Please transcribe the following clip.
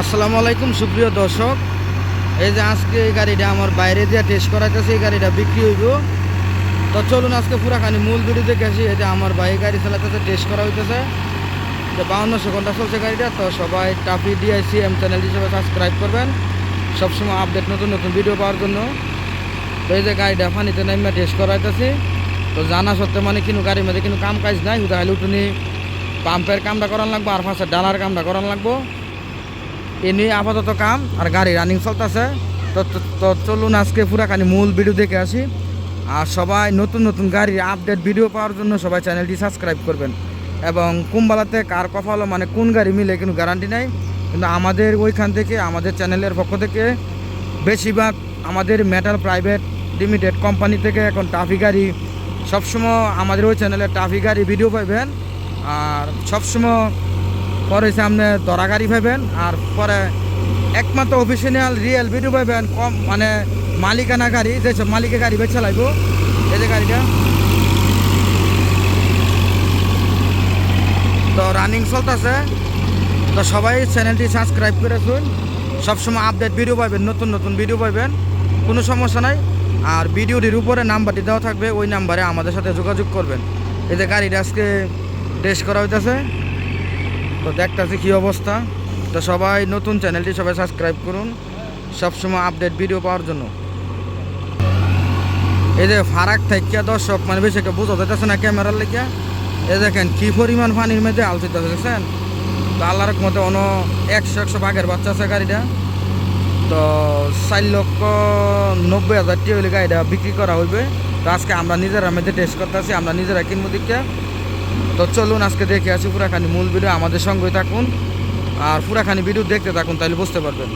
আসসালামু আলাইকুম, সুপ্রিয় দর্শক। এই যে আজকে এই গাড়িটা আমার বাইরে দিয়ে টেস্ট করাইতেছে, এই গাড়িটা বিক্রি হইব। তো চলুন আজকে পুরাখানি মূল দুটি দেখে আসি। এই যে আমার ভাই গাড়ি চালাতেছে টেস্ট করা হইতেছে। তো বাউন্নশো ঘণ্টা চলছে গাড়িটা, তো সবাই টাফি ডিআইসি এম চ্যানেল হিসেবে সাবস্ক্রাইব করবেন। সবসময় আপডেট নতুন নতুন ভিডিও পাওয়ার জন্য। তো এই যে গাড়িটা পানিতে নামিয়ে টেস্ট করাইতেছি। তো জানা সত্ত্বে মানে কিন্তু গাড়ির মধ্যে কিন্তু কাম কাজ নাই। হুদা হলে পাম্পের কামটা করান লাগবো, আর পাশে ডালার কামটা করান লাগবো। এ নিয়ে আপাতত কাম, আর গাড়ি রানিং চলতেছে। তো, তো- চলুন আজকে পুরাখানি মূল ভিডিও দেখে আসি। আর সবাই নতুন নতুন গাড়ির আপডেট ভিডিও পাওয়ার জন্য সবাই চ্যানেলটি সাবস্ক্রাইব করবেন। এবং কুম্বালাতে কার কপালো মানে কোন গাড়ি মিলে কোনো গ্যারান্টি নাই। কিন্তু আমাদের ওইখান থেকে, আমাদের চ্যানেলের পক্ষ থেকে বেশিরভাগ আমাদের মেটাল প্রাইভেট লিমিটেড কোম্পানি থেকে এখন টাফি গাড়ি, সবসময় আমাদের ওই চ্যানেলে টাফি গাড়ি ভিডিও পাইবেন। আর সবসময় পরে সামনে দরা গাড়ি আর পরে একমাত্র অফিসিয়াল রিয়েল ভিডিও পাইবেন কম মানে মালিকানা গাড়ি যেসব মালিকের গাড়ি বেছে চালাইব এই যে গাড়িটা। তো রানিং চলতেছে। তো সবাই চ্যানেলটি সাবস্ক্রাইব করে শুন সবসময় আপডেট ভিডিও পাইবেন নতুন নতুন ভিডিও পাইবেন কোনো সমস্যা নাই। আর ভিডিওটির উপরে নাম্বারটি দেওয়া থাকবে, ওই নাম্বারে আমাদের সাথে যোগাযোগ করবেন। যে গাড়িটা আজকে টেস্ট করা হইতেছে। তো দেখতেছি কী অবস্থা। তো সবাই নতুন চ্যানেলটি সবাই সাবস্ক্রাইব করুন। সবসময় আপডেট ভিডিও পাওয়ার জন্য। এই যে ফারাক থাকিয়া দর্শক মানে বেশি একটা বোঝা যাইতেছে না ক্যামেরার লেগে এই দেখেন কি পরিমাণ পানির মধ্যে আলচিতে দেখছেন? তো আল্লাহর মধ্যে অন একশো একশো বাঘের বাচ্চা আছে গাড়িটা। তো চার লক্ষ নব্বই হাজার টি হলে গাড়িটা বিক্রি করা হইবে। তো আজকে আমরা নিজেরা মধ্যে টেস্ট করতেছি, আমরা নিজেরা কিনবো দিকে তো চলুন আজকে দেখে আসি পুরাখানি মূল ভিডিও, আমাদের সঙ্গে থাকুন। আর পুরাখানি ভিডিও দেখতে থাকুন, তাহলে বুঝতে পারবেন।